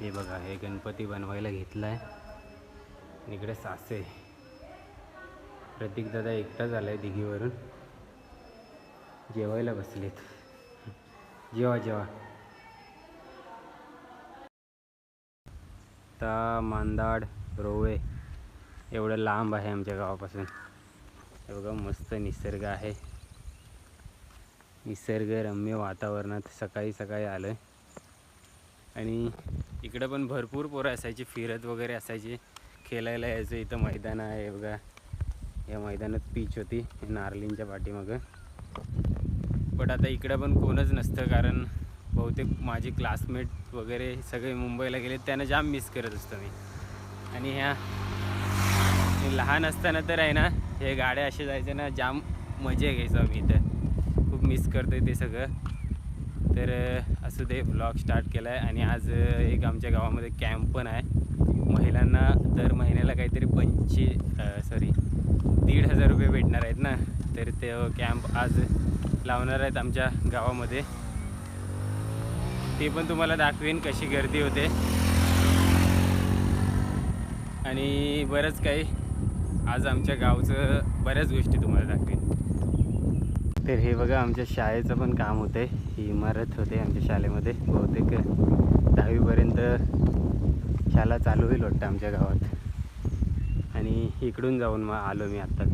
हे बघा हे गणपती बनवायला घेतला आहे इकडे सासे. प्रतीकदादा एकटाच एकटाच आहे दिघीवरून. जेवायला बसलेत. जेवा जेवा. आता मांदाड रोवे. एवढं लांब आहे आमच्या गावापासून. हे बघा मस्त निसर्ग आहे. निसर्गरम्य वातावरणात सकाळी सकाळी आलं आहे आणि इकडं पण भरपूर पोरं असायची फिरत वगैरे असायची. खेळायला यायचं इथं मैदान आहे बघा. या मैदानात पीच होती हे नारलींच्या पाठीमागं. पण आता इकडं पण कोणच नसतं कारण बहुतेक माझे क्लासमेट वगैरे सगळे मुंबईला गेले त्यांना जाम मिस करत असतो मी. आणि ह्या लहान असताना तर आहे ना हे गाड्या असे जायचे ना जाम मजा घ्यायचो आम्ही इथं. खूप मिस करतोय ते सगळं. तर असं ते ब्लॉग स्टार्ट केला आहे आणि आज एक आमच्या गावामध्ये कॅम्प पण आहे. महिलांना दर महिन्याला काहीतरी पंचे सॉरी दीड हजार रुपये भेटणार आहेत ना? तर ते कॅम्प आज लावणार आहेत आमच्या गावामध्ये. ते पण तुम्हाला दाखवेन कशी गर्दी होते. आणि बरंच काही. आज आमच्या गावचं बऱ्याच गोष्टी तुम्हाला दाखवेन. तर हे बघा आमच्या शाळेचं पण काम होतं ही इमारत होते आमच्या शाळेमध्ये. बहुतेक दहावीपर्यंत शाळा चालू होईल वाटतं आमच्या गावात. आणि इकडून जाऊन मग आलो मी आत्ताच.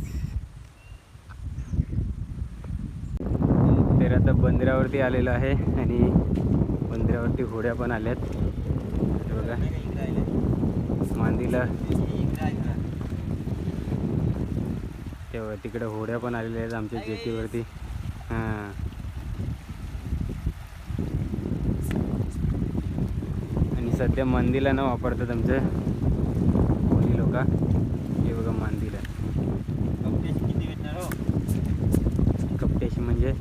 तर आता बंदरावरती आलेलो आहे आणि बंदरावरती होड्या पण आल्यात. हे बघा. मांदीला तेव्हा तिकडे होड्या पण आलेल्या आहेत आमच्या जेटीवरती हां आणि सध्या मंदीला न वापरतात आमचं कोणी लोक. हे बघा मांदीला किती भेटणार हो? कपट्याशी म्हणजे?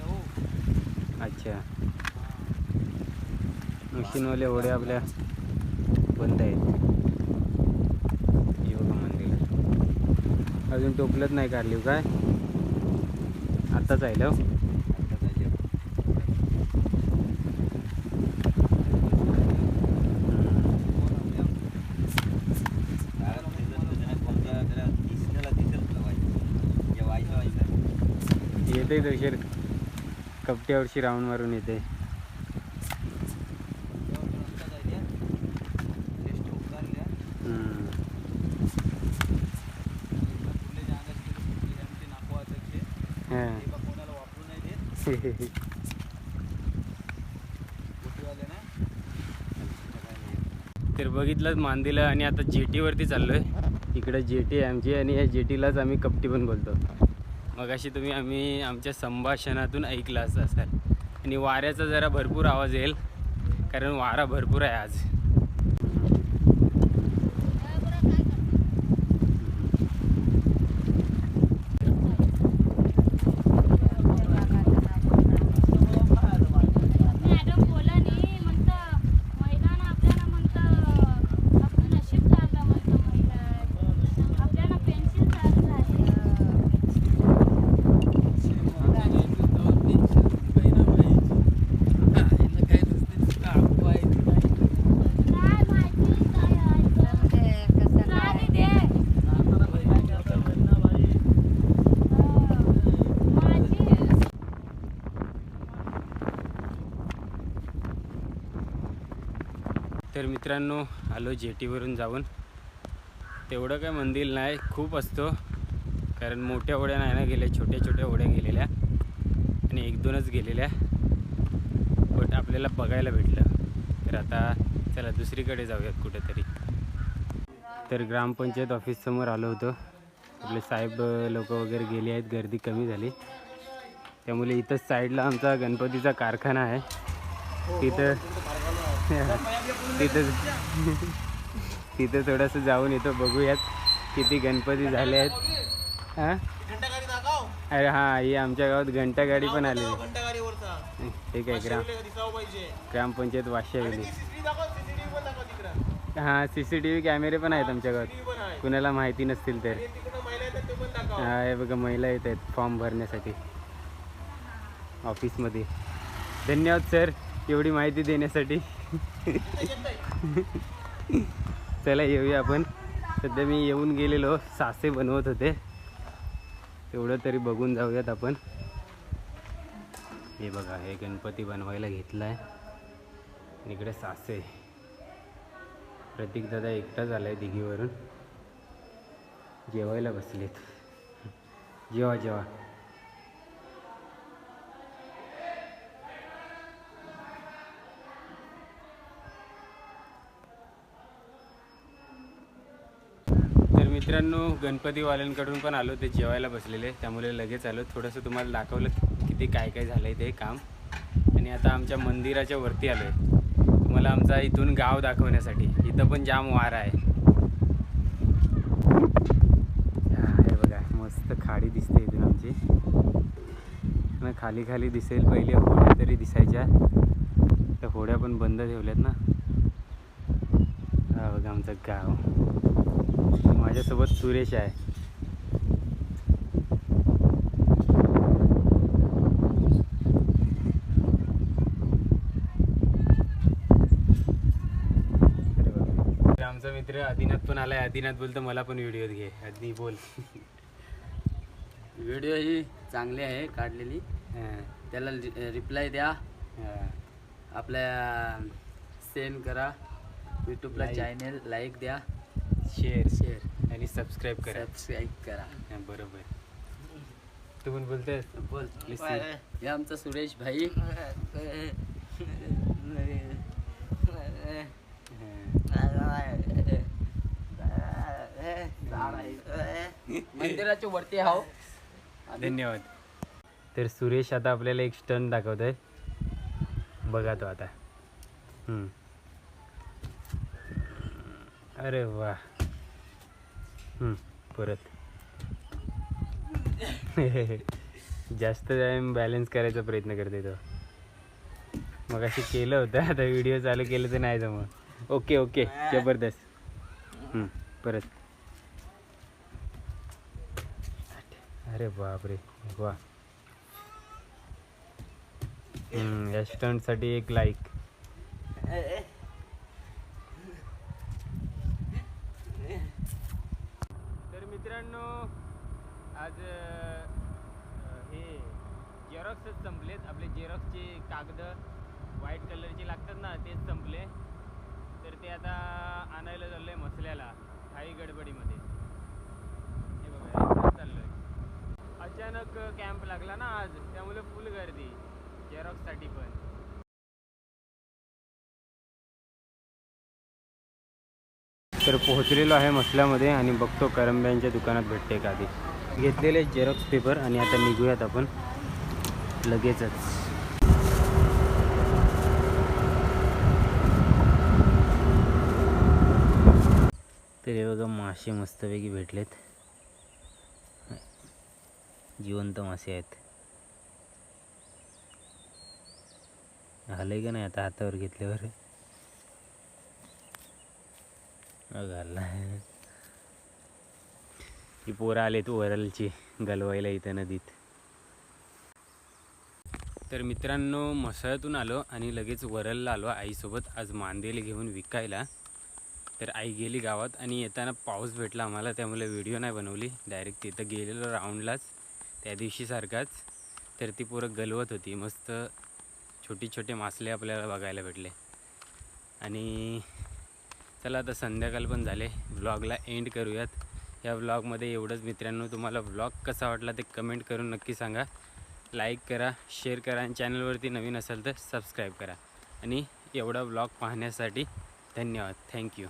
हो. अच्छा. मशीनवाले होड्या आपल्या बंद आहेत. मंदिर. अजून टोपलत नाही काढली हो काय? आत्ताच आहे हो? येते तशीर कपट्यावरशी राऊंड मारून येते. तर बघितलंच मांदीला आणि आता जेटीवरती चाललो आहे इकडं जेटी आहे आमची आणि या जेटीलाच आम्ही कपटी पण बोलतो. मग अशी तुम्ही आम्ही आमच्या संभाषणातून ऐकलं असं असाल आणि वाऱ्याचा जरा भरपूर आवाज येईल कारण वारा भरपूर आहे आज मॅडम बोला नाही म्हणतं महिलांना आपल्याला म्हणतं आपलं नशीब झालं म्हणतं महिला आपल्याला पेन्सिल झालं काय माहिती काय आहे राणी दे माझी तर मित्रांनो आलो जेटीवरून जाऊन. तेवढं काय मंदिर नाही खूप असतो. कारण मोठ्या होड्या नाही ना गेल्या छोट्या छोट्या होड्या गेलेल्या. आणि एक दोनच गेलेल्या. बट आपल्याला बघायला भेटलं. तर आता चला दुसरीकडे जाऊयात कुठेतरी. तर ग्रामपंचायत ऑफिससमोर आलो होतो. आपले साहेब लोक वगैरे गेले आहेत गर्दी कमी झाली. त्यामुळे इथंच साईडला आमचा गणपतीचा कारखाना आहे. तिथं तिथं तिथं थोडंसं जाऊन येतो बघूयात किती गणपती झाले आहेत. हां? अरे हां ही आमच्या गावात घंटागाडी पण आली ठीक आहे ग्राम ग्रामपंचायत वाशियावेली हां सी सी टी व्ही कॅमेरे पण आहेत आमच्या गावात. कुणाला माहिती नसतील तर. हा हे बघा महिला येत आहेत फॉर्म भरण्यासाठी. ऑफिसमध्ये. धन्यवाद सर एवढी माहिती देण्यासाठी. चला येऊया आपण. सध्या मी येऊन गेलेलो. सासे बनवत होते. तेवढं तरी बघून जाऊयात आपण. हे बघा हे गणपती बनवायला घेतला आहे इकडे सासे. प्रतीक दादा एकटाच आहे दिघीवरून. जेवायला बसलेत. जेवा जेवा. मित्रांनो गणपतीवाल्यांकडून पण आलो ते जेवायला बसलेले त्यामुळे लगेच आलो. थोडंसं तुम्हाला दाखवलं किती काय काय झालं आहे ते काम. आणि आता आमच्या मंदिराच्या वरती आलो आहे तुम्हाला आमचा इथून गाव दाखवण्यासाठी. इथं पण जाम वारा आहे. बघा मस्त खाडी दिसते इथून आमची. आणि खाली खाली दिसेल पहिले होड्या तरी दिसायच्या. त्या होड्या पण बंद ठेवल्यात ना. हा बघा आमचं गाव. माझ्यासोबत सुरेश आहे. आमचा मित्र आदिनाथ पण आलाय. आदिनाथ बोलतो मला पण व्हिडिओ घे. आधी बोल. व्हिडिओ ही चांगली आहे काढलेली. त्याला रिप्लाय द्या. आपल्या सेंड करा. यूट्यूबला. चॅनल लाईक द्या. शेअर शेअर आणि सबस्क्राईब करा. सबस्क्राईब करा. हा, बरोबर. तू पण बोलतोय. बोल Listen. हे आमचा सुरेश भाई. मंदिराच्या वरती हाव धन्यवाद. तर सुरेश आता आपल्याला एक स्टन दाखवत आहे बघा तो आता. हम्म. अरे वा परत. जास्त टाइम बॅलन्स करायचा प्रयत्न करते तो. मग अशी केलं होतं आता व्हिडिओ चालू केलं तर नाही जमत. ओके ओके जबरदस्त. परत. अरे बापरे वा. हम्म, या स्टंटसाठी एक लाईक तर मित्रांनो आज अं, हे झेरॉक्सच संपलेत आपले झेरॉक्सचे कागद व्हाईट कलरचे लागतात ना तेच संपले तर ते आता आणायला चाललंय मसल्याला काही गडबडीमध्ये. हे बघा अचानक कॅम्प लागला ना आज त्यामुळे फुल गर्दी. झेरॉक्ससाठी पण. तर पोहोचलेलो आहे मसल्यामध्ये आणि बघतो करंब्यांच्या दुकानात भेटते का आधी घेतलेले झेरॉक्स पेपर आणि आता निघूयात आपण. लगेचच. तर हे बघा मासे मस्तपैकी भेटलेत. जिवंत मासे आहेत. आलंय का नाही आता हातावर घेतल्यावर? घालला. ही पोरं आलेत वरलची गलवायला इथं नदीत. तर मित्रांनो मसाळ्यातून आलो आणि लगेच वरलला आलो आईसोबत. आज मांदेल घेऊन विकायला. तर आई गेली गावात आणि येताना पाऊस भेटला आम्हाला त्यामुळे व्हिडिओ नाही बनवली. डायरेक्ट तिथं गेलेलो राऊंडलाच त्या दिवशीसारखाच तर ती पोरं गलवत होती मस्त छोटे छोटे मासले आपल्याला बघायला भेटले. आणि चला आता संध्याकाळ पण झाले व्लॉगला एंड करूयात. या व्लॉगमध्ये एवढंच. मित्रांनो तुम्हाला व्लॉग कसा वाटला ते कमेंट करून नक्की सांगा. लाईक करा शेअर करा आणि चॅनलवरती नवीन असाल तर सबस्क्राईब करा. आणि एवढा व्लॉग पाहण्यासाठी धन्यवाद. थँक्यू